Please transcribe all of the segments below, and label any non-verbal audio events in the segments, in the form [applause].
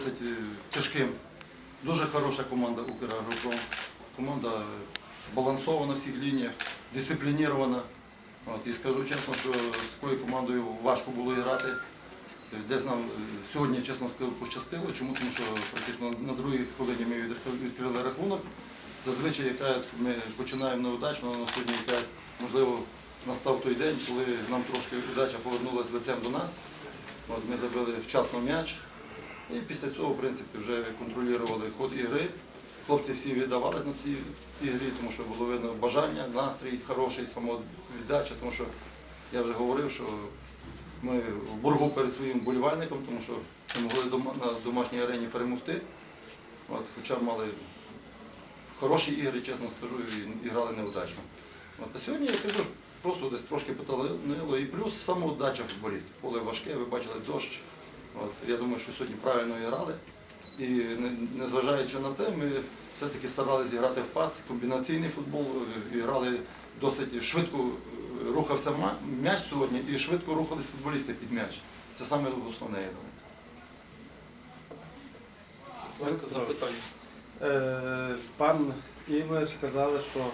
досить е, тяжким. Дуже хороша команда Украгропром. Команда е, збалансована в всіх лініях, дисциплінірована. От, і скажу чесно, що з такою командою важко було грати. Е, Десь нам сьогодні, чесно скажу, пощастило. Чому? Тому що практично на другій хвилині ми відкрили рахунок. Зазвичай яка ми починаємо неудачно, але сьогодні яка, можливо, настав той день, коли нам трошки удача повернулася лицем до нас. От ми забили вчасно м'яч. І після цього, в принципі, вже контролювали ход ігри. Хлопці всі віддавались на цій ігрі, тому що було видно бажання, настрій хороший, самовіддача, тому що я вже говорив, що ми в боргу перед своїм вболівальником, тому що ми могли на домашній арені перемогти. От, хоча мали хороші ігри, чесно скажу, і грали неудачно. От, а сьогодні я кажу, просто десь трошки поталинило. І плюс самоудача футболістів. Поле важке, ви бачили дощ. От, я думаю, що сьогодні правильно грали. І незважаючи на це, ми все-таки старалися грати в пас, комбінаційний футбол, грали досить швидко е, рухався м'яч сьогодні і швидко рухались футболісти під м'яч. Це саме основне, я думаю. Е, Пан Ігор сказали, що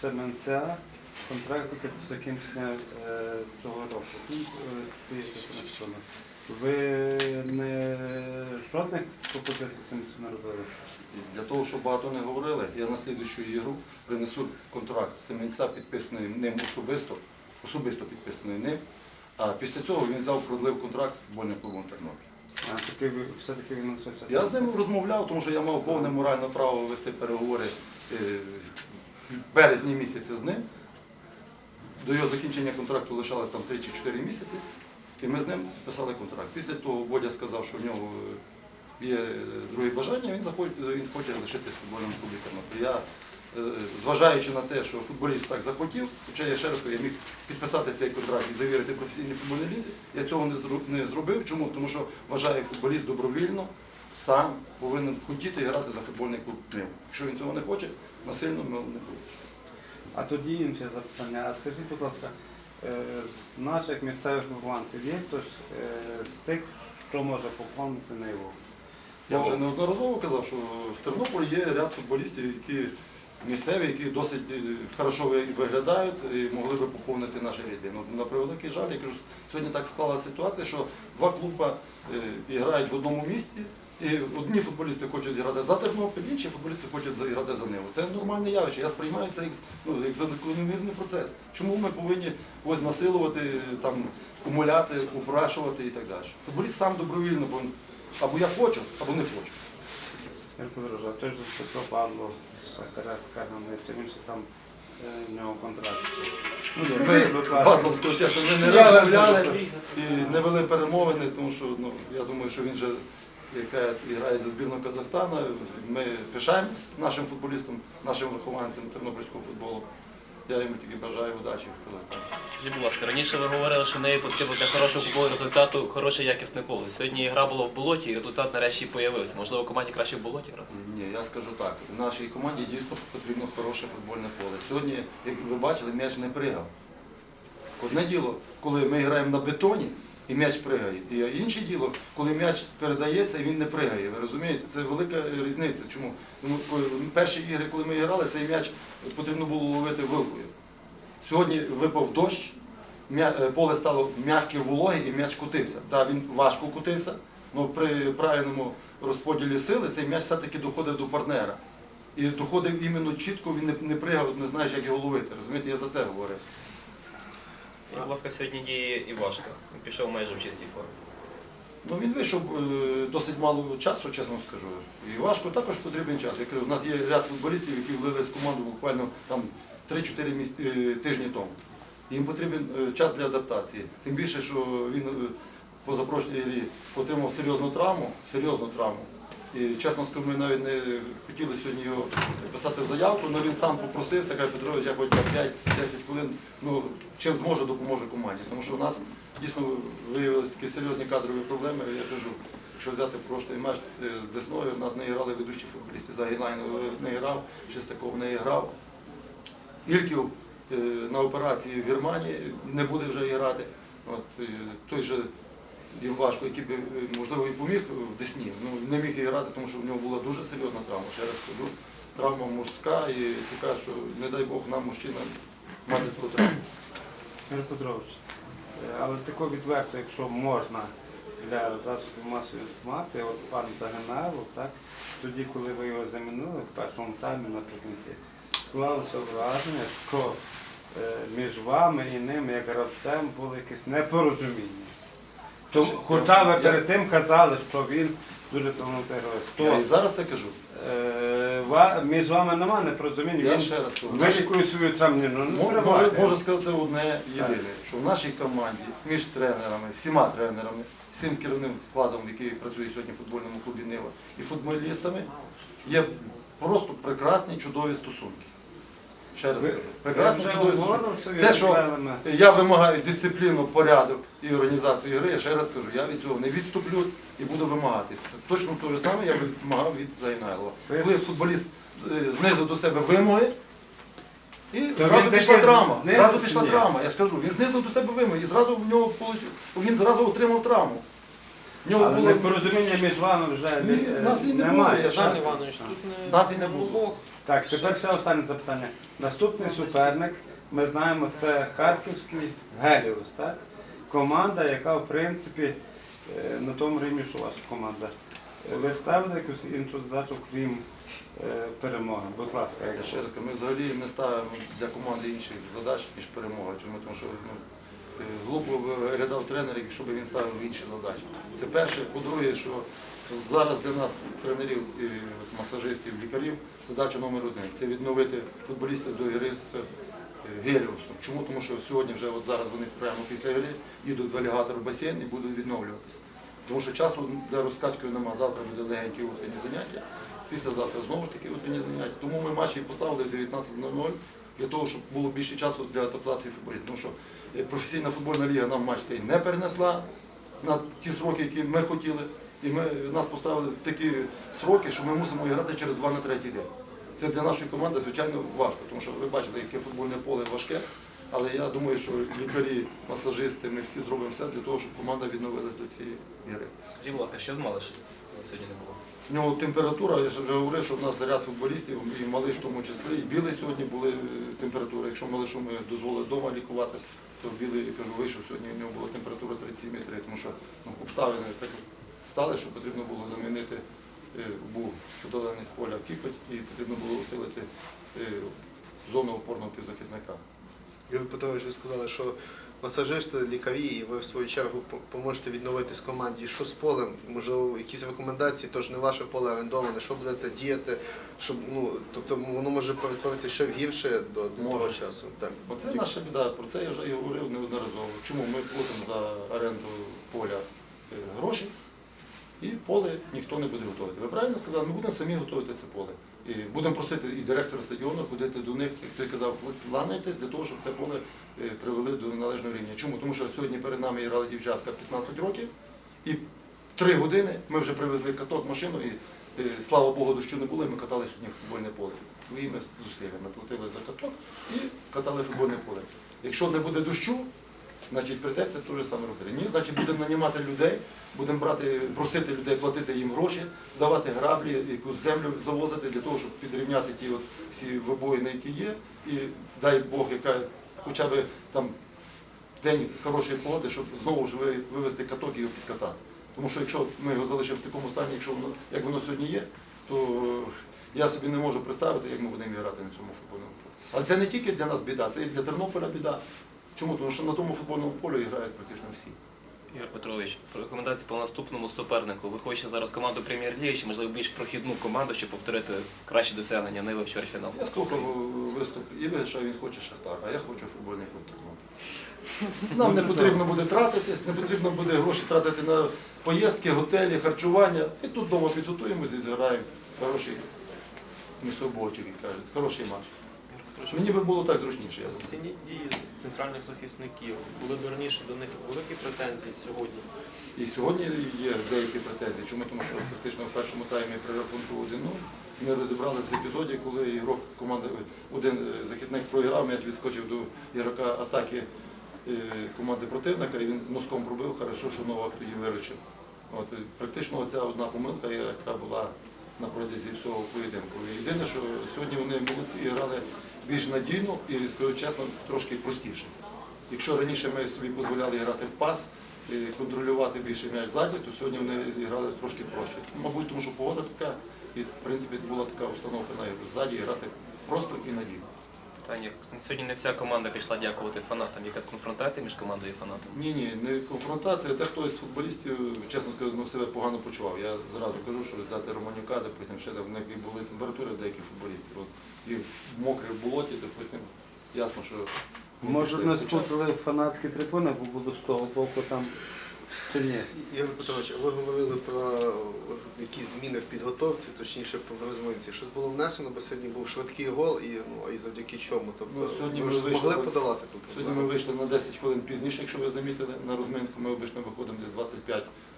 Семенця контракт закінчення е, цього року. Ви не жодних пропозицій Семенцю не робили? Для того, щоб багато не говорили, я на слідчу ігру принесу контракт Семенця, підписаний ним особисто, особисто підписаний ним. А після цього він взяв продлив контракт з футбольним клубом Тернопіль. А таки ви все-таки він лишився? Я з ним розмовляв, тому що я мав повне моральне право вести переговори е, в березні місяці з ним. До його закінчення контракту лишалось там 3 чи 4 місяці, і ми з ним писали контракт. Після того Бодя сказав, що в нього е, є е, друге бажання, він, захоче, він хоче лишитись в футбольному клубі. Я, е, зважаючи на те, що футболіст так захотів, хоча я ще раз я міг підписати цей контракт і завірити професійній футбольній лізі, я цього не зробив. Чому? Тому що вважаю, футболіст добровільно сам повинен хотіти грати за футбольний клуб Нива. Якщо він цього не хоче, насильно ми не будемо. А тоді інше запитання. А скажіть, будь ласка, з наших місцевих вихованців є хтось е, з тих, що може поповнити Ниву? Я вже неодноразово казав, що в Тернополі є ряд футболістів, які місцеві, які досить е, хорошо виглядають і могли би поповнити наші ряди. Ну, на превеликий жаль, я кажу, сьогодні так склалася ситуація, що два клуби е, грають в одному місті. І одні футболісти хочуть грати за Тернопіль, інші футболісти хочуть грати за Ниву. Це нормальне явище. Я сприймаю це як, ну, як закономірний процес. Чому ми повинні когось насилувати, там, умоляти, упрашувати і так далі? Футболіст сам добровільно повинен або я хочу, або не хочу. Я подорожу, той же Петро Павло не тим більше там е, в нього контракт. Ну, Ми з ласка. Чесно ми не розмовляли не вели перемовини, тому що ну, я думаю, що він вже яка грає за збірну Казахстана. Ми пишаємось нашим футболістам, нашим вихованцям тернопільського футболу. Я йому тільки бажаю удачі в Казахстані. Скажіть, будь ласка, раніше ви говорили, що в неї потрібно для хорошого футболу результату хороше якісне поле. Сьогодні гра була в болоті, і результат нарешті з'явився. Можливо, команді краще в болоті грати? Ні, я скажу так. Нашій команді дійсно потрібно хороше футбольне поле. Сьогодні, як ви бачили, м'яч не пригав. Одне діло, коли ми граємо на бетоні і м'яч пригає. І інше діло, коли м'яч передається він не пригає. Ви розумієте? Це велика різниця. Чому? Тому перші ігри, коли ми грали, цей м'яч потрібно було ловити вилкою. Сьогодні випав дощ, е, поле стало м'яке вологе і м'яч кутився. Так, він важко кутився, але при правильному розподілі сили цей м'яч все-таки доходив до партнера. І доходив іменно чітко, він не, пригав, не знаєш, як його ловити. Розумієте, я за це говорив. Скажіть, будь ласка, сьогодні діє Івашка. Пішов майже в чистій формі. Ну він вийшов е, досить мало часу, чесно скажу. І важко також потрібен час. Я кажу, у нас є ряд футболістів, які влились в команду буквально там 3-4 міс- е, тижні тому. Їм потрібен е, час для адаптації. Тим більше, що він по запрошлій грі отримав серйозну травму, серйозну травму. Чесно скажу, ми навіть не хотіли сьогодні його писати в заявку, але він сам попросився, каже Петрович, я хоч 5-10 хвилин, ну, чим зможе, допоможе команді. Тому що у нас дійсно виявилися такі серйозні кадрові проблеми. Я кажу, якщо взяти прошлий матч е, з Десною, у нас не грали ведучі футболісти. Загінайн не грав, Шестаков не грав. Ільків е, на операції в Германії не буде вже грати. От, е, той же і важко, який би, е, можливо, і поміг в Десні. Ну, не міг і грати, тому що в нього була дуже серйозна травма. Ще раз кажу, травма мужська і така, що не дай Бог нам, мужчинам, мати таку травму. Юрій Петрович, е, але тако відверто, якщо можна для засобів масової інформації, от пан Загинаєв, так, тоді, коли ви його замінили в першому таймі наприкінці, склалося враження, що е, між вами і ним, як гравцем, було якесь непорозуміння. То, хоча ви перед тим казали, що він дуже талановитий Я і гравець, зараз це кажу. то е, ва- між вами немає непорозуміння, Я він ще раз кажу. вилікує свою травму. Ну, Можу, можу сказати одне єдине, що в нашій команді між тренерами, всіма тренерами, всім керівним складом, який працює сьогодні в футбольному клубі Нива, і футболістами, є просто прекрасні чудові стосунки. Ще раз кажу, стосунки. собі Це що я вимагаю дисципліну, порядок і організацію гри, я ще раз кажу, я від цього не відступлюсь і буду вимагати. Це точно те ж саме я вимагав від Загинайлова. Коли футболіст е, знизив до себе вимоги, і То зразу пішла знизив Зразу пішла ні? травма. Я ж кажу, він знизив до себе вимоги і зразу в нього він зразу отримав травму. В Але було непорозуміння між вами вже Ні, е, нас і не немає. ж- Жан Іванович, тут не Нас і не було. Так, тепер ще останнє запитання. Наступний суперник, ми знаємо, це Харківський Геліус, так? Команда, яка в принципі е, на тому рівні, що ваша команда. Е, Ви ставили якусь іншу задачу, крім е, перемоги? Будь ласка, Я якщо. ще раз кажу, ми взагалі не ставимо для команди інших задач, ніж перемога. Чому? Тому що ну, глупо виглядав тренер, якщо він ставив інші задачі. Це перше. По-друге, що зараз для нас, тренерів, масажистів, лікарів, задача номер один це відновити футболістів до гри з е, Геліусом. Чому? Тому що сьогодні вже от зараз вони прямо після гри їдуть в алігатор в басейн і будуть відновлюватися. Тому що часу для розкачки немає. Завтра буде легенькі утренні заняття. Післязавтра знову ж таки утренні заняття. Тому ми матчі поставили в 19.00 для того, щоб було більше часу для адаптації футболістів. Професійна футбольна ліга нам матч цей не перенесла на ті сроки, які ми хотіли. І ми, нас поставили в такі сроки, що ми мусимо грати через два на третій день. Це для нашої команди, звичайно, важко, тому що ви бачите, яке футбольне поле важке. Але я думаю, що лікарі, масажисти, ми всі зробимо все для того, щоб команда відновилась до цієї гри. Скажіть, будь ласка, що з Малишем сьогодні не було? В нього температура, я вже говорив, що в нас ряд футболістів, і малий в тому числі, і білий сьогодні були е, температури. Якщо малишу ми дозволили вдома лікуватись, то білий, я кажу, вийшов сьогодні, в нього була температура 37,3, тому що ну, обставини так стали, що потрібно було замінити, е, був подолений з поля кіпоть і потрібно було усилити е, зону опорного півзахисника. Юрій Петрович, ви сказали, що масажисти, лікарі, і ви в свою чергу по- поможете відновитись команді. Що з полем? Можливо, якісь рекомендації, тож не ваше поле орендоване, що будете діяти, щоб ну тобто воно може перетворити ще в гірше до, до того часу. Так. Оце наша біда, про це я вже і говорив неодноразово. Чому ми платимо за оренду поля е, гроші, і поле ніхто не буде готувати. Ви правильно сказали, ми будемо самі готувати це поле. Будемо просити і директора стадіону ходити до них, як ти казав, плануйтесь для того, щоб це поле е, привели до належного рівня. Чому? Тому що сьогодні перед нами грали дівчатка 15 років, і три години ми вже привезли каток, машину, і е, слава Богу, дощу не було, і ми катали сьогодні футбольне поле. Своїми зусиллями платили за каток і катали футбольне поле. Якщо не буде дощу, значить прийдеться те ж саме робити. Ні, значить будемо нанімати людей, будемо брати, просити людей платити їм гроші, давати граблі, якусь землю завозити для того, щоб підрівняти ті от всі вибоїни, які є. І дай Бог, яка хоча б там день хорошої погоди, щоб знову ж вивезти каток і його підкатати. Тому що якщо ми його залишимо в такому стані, якщо воно, як воно сьогодні є, то я собі не можу представити, як ми будемо грати на цьому футбольному полі. Але це не тільки для нас біда, це і для Тернополя біда. Чому? Тому що на тому футбольному полі грають практично всі. Ігор Петрович, про рекомендації по наступному супернику. Ви хочете зараз команду прем'єр-ліги чи можливо більш прохідну команду, щоб повторити кращі досягнення Ниви в чвертьфінал? Я слухав виступ Івеша, він хоче Шахтар, а я хочу футбольний клуб Тернопіль. [laughs] Нам не потрібно буде тратитись, не потрібно буде гроші тратити на поїздки, готелі, харчування. І тут вдома підготуємося і зіграємо хороший місоборчик, як кажуть, хороший матч. Мені би було так зручніше. Я дії центральних захисників були б раніше до них великі претензії сьогодні. І сьогодні є деякі претензії. Чому? Тому що фактично в першому таймі при рахунку 1-0 ми розібралися в епізоді, коли ігрок команди один е, захисник програв, м'яч відскочив до ігрока атаки е, команди противника, і він носком пробив, хорошо, що Новак тоді виручив. От, практично оця одна помилка, яка була на протязі всього поєдинку. Єдине, що сьогодні вони молодці і грали більш надійно і, скажу чесно, трошки простіше. Якщо раніше ми собі дозволяли грати в пас, контролювати більше м'яч ззаді, то сьогодні вони грали трошки проще. Мабуть, тому що погода така, і в принципі була така установка на. Ззаді грати просто і надійно. Питання. Сьогодні не вся команда пішла дякувати фанатам. Якась конфронтація між командою і фанатом. Ні, ні, не конфронтація. Та хтось з футболістів, чесно скажу, ну, себе погано почував. Я зразу кажу, що взяти Романюка, допустим, ще в них і були температури деякі футболістів. От, і в мокрій болоті, допустим, ясно, що Може, почати. спутали фанатські трибуни, бо буду з того боку там чи ні. Ігор Петрович, ви говорили про якісь зміни в підготовці, точніше по розминці. Щось було внесено, бо сьогодні був швидкий гол, і ну і завдяки чому. Тобто Ну, сьогодні ви ми вийшли змогли подолати ту Сьогодні ми вийшли на 10 хвилин пізніше, якщо ви замітили, на розминку. Ми обично виходимо десь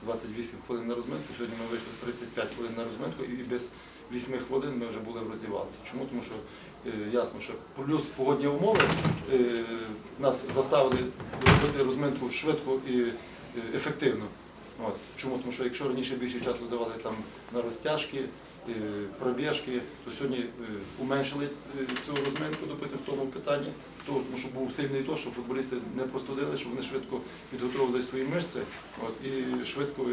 25-28 хвилин на розминку. Сьогодні ми вийшли 35 хвилин на розминку і без 8 хвилин ми вже були в роздівалці. Чому? Тому що е, ясно, що плюс погодні умови е, нас заставили робити розминку швидко і ефективно. От. Чому? Тому що якщо раніше більше часу давали там на розтяжки, е, пробіжки, то сьогодні е, уменшили е, цю розминку, допустим, в тому питанні, тому що був сильний то, що футболісти не простудили, що вони швидко підготовили свої мишці от, і швидко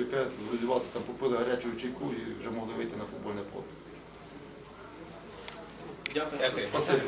роздівалися, там попили гарячого чайку і вже могли вийти на футбольне поле. Дякую. Спасибі.